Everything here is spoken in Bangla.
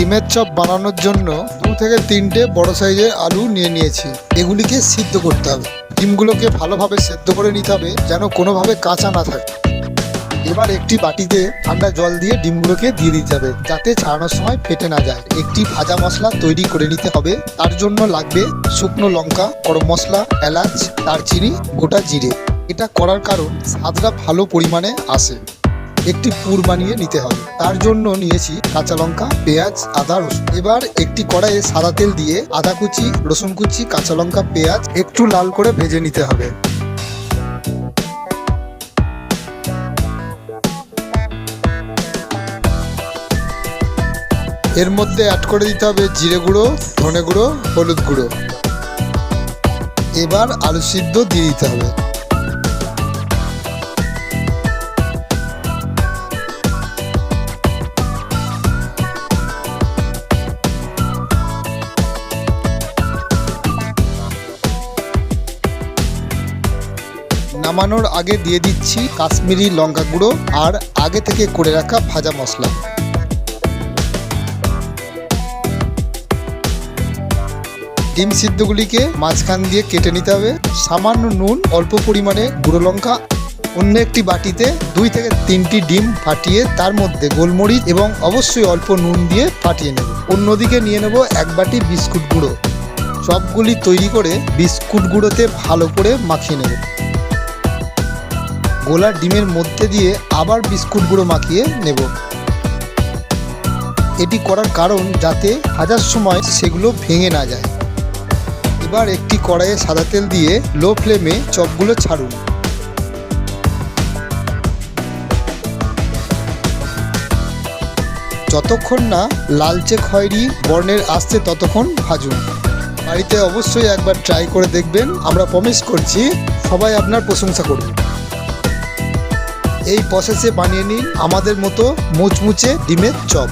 ডিমের চপ বানানোর জন্য দু থেকে তিনটে বড় সাইজের আলু নিয়ে নিয়েছি। এগুলিকে সিদ্ধ করতে হবে। ডিমগুলোকে ভালোভাবে সেদ্ধ করে নিতে হবে, যেন কোনোভাবে কাঁচা না থাকে। এবার একটি বাটিতে ঠান্ডা জল দিয়ে ডিমগুলোকে দিয়ে দিতে হবে, যাতে ছাড়ানোর সময় ফেটে না যায়। একটি ভাজা মশলা তৈরি করে নিতে হবে। তার জন্য লাগবে শুকনো লঙ্কা, গরম মশলা, এলাচ, দারচিনি, গোটা জিরে। এটা করার কারণ স্বাদটা ভালো পরিমাণে আসে। একটি পুর বানিয়ে নিতে হবে। তার জন্য নিয়েছি কাঁচা লঙ্কা, পেঁয়াজ, আদা রসুন। এবার একটি কড়াইয়ে সাদা তেল দিয়ে আদা কুচি, রসুন কুচি, কাঁচা লঙ্কা, পেঁয়াজ একটু লাল করে ভেজে নিতে হবে। এর মধ্যে অ্যাড করে দিতে হবে জিরে গুঁড়ো, ধনে গুঁড়ো, হলুদ গুঁড়ো। এবার আলু সিদ্ধ দিয়ে দিতে হবে। নামানোর আগে দিয়ে দিচ্ছি কাশ্মীরি লঙ্কা গুঁড়ো আর আগে থেকে করে রাখা ভাজা মশলা। ডিম সিদ্ধগুলিকে মাঝখান দিয়ে কেটে নিতে হবে। সামান্য নুন, অল্প পরিমাণে গুঁড়ো লঙ্কা, অন্য একটি বাটিতে দুই থেকে তিনটি ডিম ফাটিয়ে তার মধ্যে গোলমরিচ এবং অবশ্যই অল্প নুন দিয়ে ফাটিয়ে নেব। অন্যদিকে নিয়ে নেব এক বাটি বিস্কুট গুঁড়ো। চপগুলি তৈরি করে বিস্কুট গুঁড়োতে ভালো করে মাখিয়ে নেব। গোলা ডিমের মধ্যে দিয়ে আবার বিস্কুট গুঁড়ো মাখিয়ে নেব। এটি করার কারণ যাতে ভাজার সময় সেগুলো ভেঙে না যায়। এবার একটি কড়াইয়ে সাদা তেল দিয়ে লো ফ্লেমে চপগুলো ছাড়ুন। যতক্ষণ না লালচে খয়েরি বর্ণের আসছে ততক্ষণ ভাজুন। বাড়িতে অবশ্যই একবার ট্রাই করে দেখবেন। আমরা প্রমিস করছি, সবাই আপনার প্রশংসা করবে। এই প্রসেসে বানিয়ে নিন আমাদের মতো মুচমুচে ডিমের চপ।